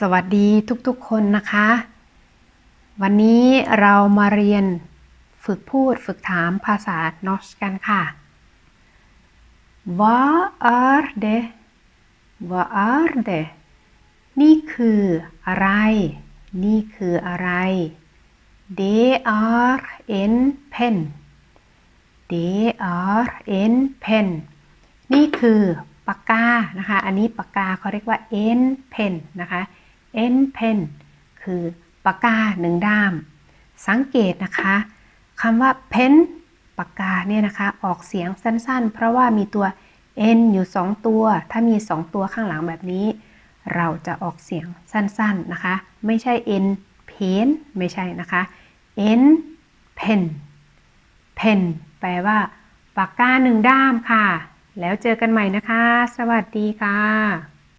สวัสดีทุกๆคนนะคะ วันนี้เรามาเรียนฝึกพูดฝึกถามภาษานอชกันค่ะ Vad är det Vad är d e นี่คืออะไร นี่คืออะไร Det är en pen Det är en pen นี่คือปากกานะคะ อันนี้ปากกาเขาเรียกว่า n pen นะคะ n pen คือปากกาหนึ่งด้าม สังเกตนะคะคำว่า pen ปากกาเนี่ยนะคะออกเสียงสั้นๆ เพราะว่ามีตัว n อยู่ 2 ตัว ถ้ามี 2 ตัวข้างหลังแบบนี้ เราจะออกเสียงสั้นๆนะคะ ไม่ใช่ n pen ไม่ใช่นะคะ n pen pen แปลว่าปากกาหนึ่งด้ามค่ะ แล้วเจอกันใหม่นะคะ สวัสดีค่ะ